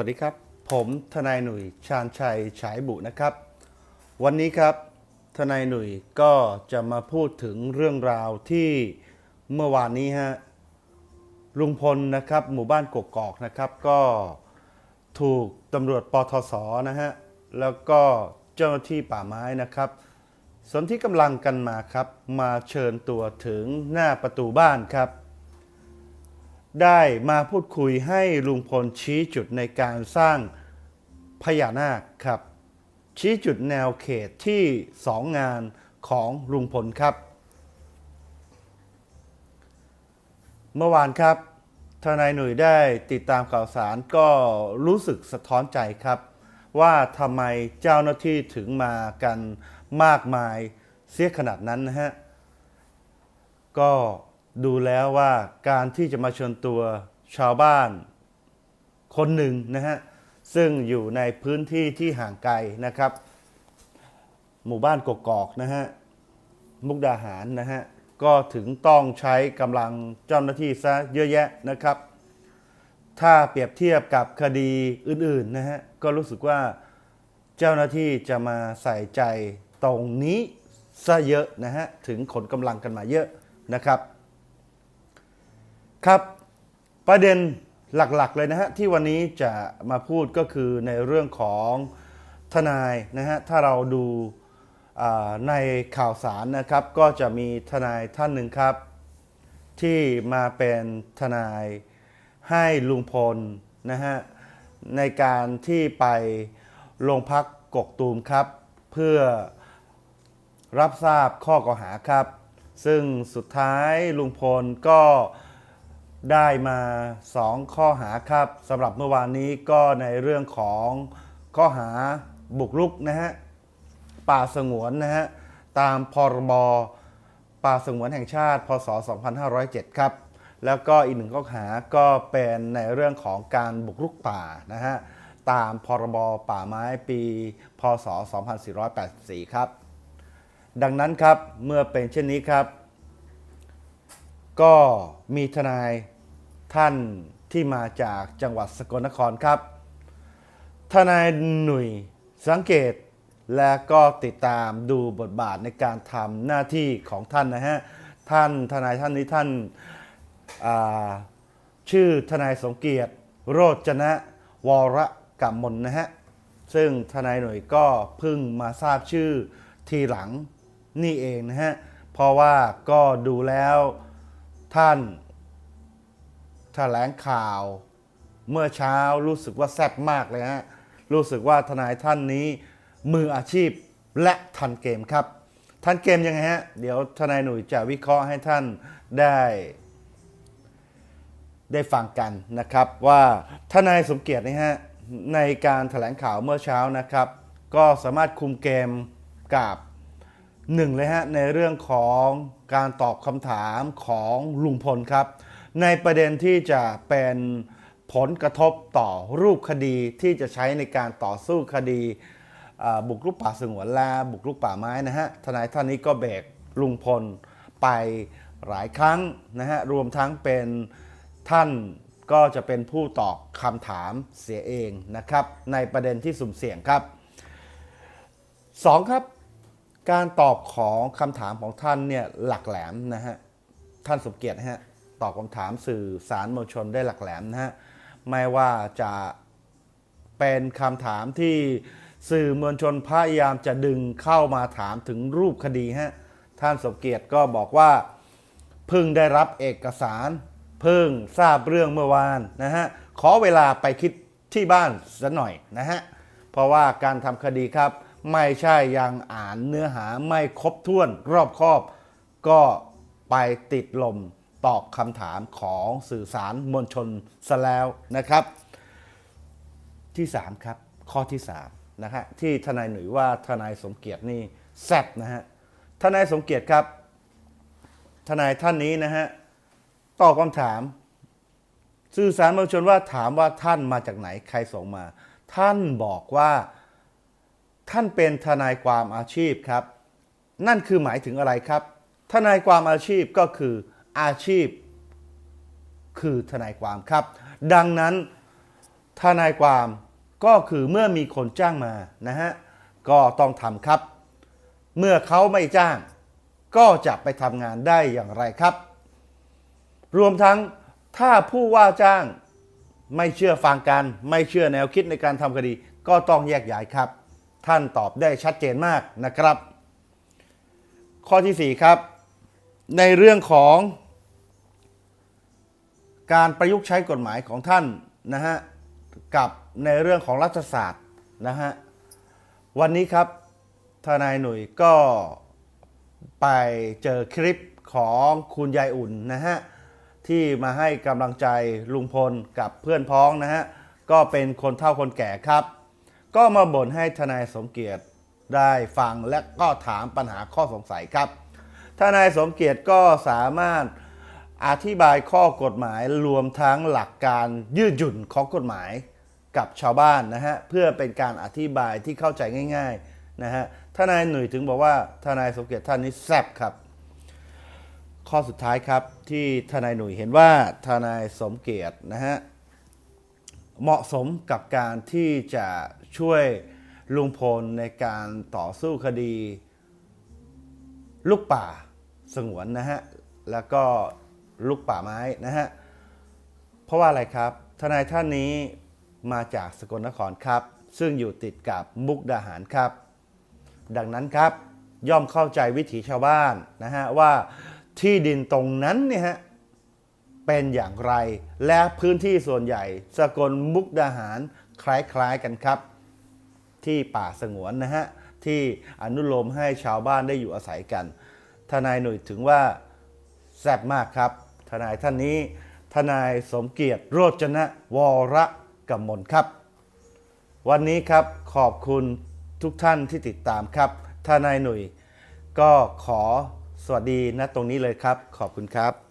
วัสดีครับ ผมทนายหนุ่ยชาญชัยฉายบุนะครับ วันนี้ครับ ทนายหนุ่ยก็จะมาพูดถึงเรื่องราวที่เมื่อวานนี้ฮะลุงพลนะครับ หมู่บ้านกกอกนะครับ ก็ถูกตำรวจปทศนะฮะแล้วก็เจ้าหน้าที่ป่าไม้นะครับสนที่กำลังกันมาครับ มาเชิญตัวถึงหน้าประตูบ้านครับ ได้มาพูดคุยให้ลุงพลชี้จุดในการสร้างพญานาคครับ ชี้จุดแนวเขตที่สองงานของลุงพลครับ เมื่อวานครับทนายหนุ่ยได้ติดตามข่าวสารก็รู้สึกสะท้อนใจครับ ว่าทำไมเจ้าหน้าที่ถึงมากันมากมายเสียขนาดนั้นนะฮะก็ ดูแล้วว่าการที่จะมาเชิญตัวชาวบ้านคนหนึ่งนะฮะซึ่งอยู่ในพื้นที่ที่ห่างไกลนะครับ หมู่บ้านกกอกนะฮะมุกดาหารนะฮะก็ถึงต้องใช้กำลังเจ้าหน้าที่ซะเยอะแยะนะครับ ถ้าเปรียบเทียบกับคดีอื่นๆนะฮะก็รู้สึกว่าเจ้าหน้าที่จะมาใส่ใจตรงนี้ซะเยอะนะฮะถึงขนกำลังกันมาเยอะนะครับ ครับประเด็นหลักๆเลยนะฮะที่วันนี้จะมาพูดก็คือในเรื่องของทนายนะฮะถ้าเราดูในข่าวสารนะครับ ก็จะมีทนายท่านหนึ่งครับ ที่มาเป็นทนายให้ลุงพลนะฮะในการที่ไปโรงพักกกตูมครับ เพื่อรับทราบข้อกล่าวหาครับ ซึ่งสุดท้ายลุงพลก็ ได้มา 2 ข้อหาครับสำหรับเมื่อวานนี้ก็ในเรื่องของข้อหาบุกรุกนะฮะป่าสงวนนะฮะตามพรบป่าสงวนแห่งชาติ พศ 2507 ครับ แล้วก็อีกหนึ่งข้อหาก็เป็นในเรื่องของการบุกรุกป่านะฮะตามพรบป่าไม้ปี พศ 2484 ครับ ดังนั้นครับเมื่อเป็นเช่นนี้ครับ ก็มีทนาย ท่านที่มาจากจังหวัดสกลนครครับ ทนายหนุ่ยสังเกตและก็ติดตามดูบทบาทในการทำหน้าที่ของท่านนะฮะ ท่านทนายท่านนี้ท่านาชื่อทนายสมเกียรติ โรจนะ วรกรรมมลนะฮะ ซึ่งทนายหน่วยก็เพิ่งมาทราบชื่อทีหลังนี่เองนะฮะ เพราะว่าก็ดูแล้วท่าน แถลงข่าว เมื่อเช้ารู้สึกว่าแซ่บมากเลยฮะรู้สึกว่าทนายท่านนี้มืออาชีพและทันเกมครับ ทันเกมยังไงฮะ เดี๋ยวทนายหนุ่ยจะวิเคราะห์ให้ท่านได้ ได้ฟังกันนะครับว่าทนายสมเกียรตินะฮะในการถแถลงข่าวเมื่อเช้านะครับ ก็สามารถคุมเกมกับหนึ่งเลยฮะในเรื่องของการตอบคำถามของลุงพลครับ ในประเด็นที่จะเป็นผลกระทบต่อรูปคดีที่จะใช้ในการต่อสู้คดีบุกรุกป่าสงวนและบุกรุกป่าไม้นะฮะทนายท่านนี้ก็เบรกลุงพลไปหลายครั้งนะฮะรวมทั้งเป็นท่านก็จะเป็นผู้ตอบคำถามเสียเองนะครับ ในประเด็นที่สุ่มเสี่ยงครับสองครับ การตอบของคำถามของท่านเนี่ยหลักแหลมนะฮะท่านสมเกียรตินะฮะ ตอบคำถามสื่อสารมวลชนได้หลักแหลมนะฮะไม่ว่าจะเป็นคำถามที่สื่อมวลชนพยายามจะดึงเข้ามาถามถึงรูปคดีฮะท่านสมเกียรติก็บอกว่าเพิ่งได้รับเอกสาร เพิ่งทราบเรื่องเมื่อวานนะฮะขอเวลาไปคิดที่บ้านสักหน่อยนะฮะเพราะว่าการทำคดีครับ ไม่ใช่ยังอ่านเนื้อหาไม่ครบถ้วนรอบคอบ ก็ไปติดลม ตอบคำถามของสื่อสารมวลชนซะแล้วนะครับ ที่ 3 ครับ ข้อที่3นะฮะที่ทนายหนุ่ยว่าทนายสมเกียรตินี่แซ่บนะฮะทนายสมเกียรติครับ ทนายท่านนี้นะฮะตอบคำถาม สื่อสารมวลชนว่าถามว่าท่านมาจากไหนใครส่งมา ท่านบอกว่าท่านเป็นทนายความอาชีพครับ นั่นคือหมายถึงอะไรครับ ทนายความอาชีพก็คือ อาชีพ คือทนายความครับ ดังนั้นทนายความก็คือเมื่อมีคนจ้างมานะฮะก็ต้องทำครับ เมื่อเขาไม่จ้าง ก็จะไปทำงานได้อย่างไรครับ รวมทั้งถ้าผู้ว่าจ้างไม่เชื่อฟังกัน ไม่เชื่อแนวคิดในการทำคดี ก็ต้องแยกย้ายครับ ท่านตอบได้ชัดเจนมากนะครับ ข้อที่ 4 ครับ ในเรื่องของ การประยุกต์ใช้กฎหมายของท่านนะฮะกับในเรื่องของรัฐศาสตร์นะฮะวันนี้ครับทนายหนุ่ยก็ไปเจอคลิปของคุณยายอุ่นนะฮะที่มาให้กำลังใจลุงพลกับเพื่อนพ้องนะฮะก็เป็นคนเฒ่าคนแก่ครับ ก็มาบ่นให้ทนายสมเกียรติได้ฟังและก็ถามปัญหาข้อสงสัยครับ ทนายสมเกียรติก็สามารถ อธิบายข้อกฎหมายรวมทั้งหลักการยืดหยุ่นของกฎหมายกับชาวบ้านนะฮะเพื่อเป็นการอธิบายที่เข้าใจง่าย ๆนะฮะทนายหนุ่ยถึงบอกว่าทนายสมเกียรติท่านนี้แซ่บครับ ข้อสุดท้ายครับที่ทนายหนุ่ยเห็นว่าทนายสมเกียรตินะฮะเหมาะสมกับการที่จะช่วยลุงพลในการต่อสู้คดี ลูกป่าสงวนนะฮะแล้วก็ ลูกป่าไม้นะฮะ เพราะว่าอะไรครับ ทนายท่านนี้มาจากสกลนครครับ ซึ่งอยู่ติดกับมุกดาหารครับ ดังนั้นครับย่อมเข้าใจวิถีชาวบ้านนะฮะว่าที่ดินตรงนั้นเนี่ยฮะเป็นอย่างไรและพื้นที่ส่วนใหญ่ สกลมุกดาหารคล้ายๆกันครับ ที่ป่าสงวนนะฮะที่อนุโลมให้ชาวบ้านได้อยู่อาศัยกัน ทนายหนุ่ยถึงว่าแซ่บมากครับ นายท่านนี้ ทนายสมเกียรติโรจนะวรกมลครับ วันนี้ครับขอบคุณทุกท่านที่ติดตามครับ ทนายหนุ่ยก็ขอสวัสดีนะตรงนี้เลยครับ ขอบคุณครับ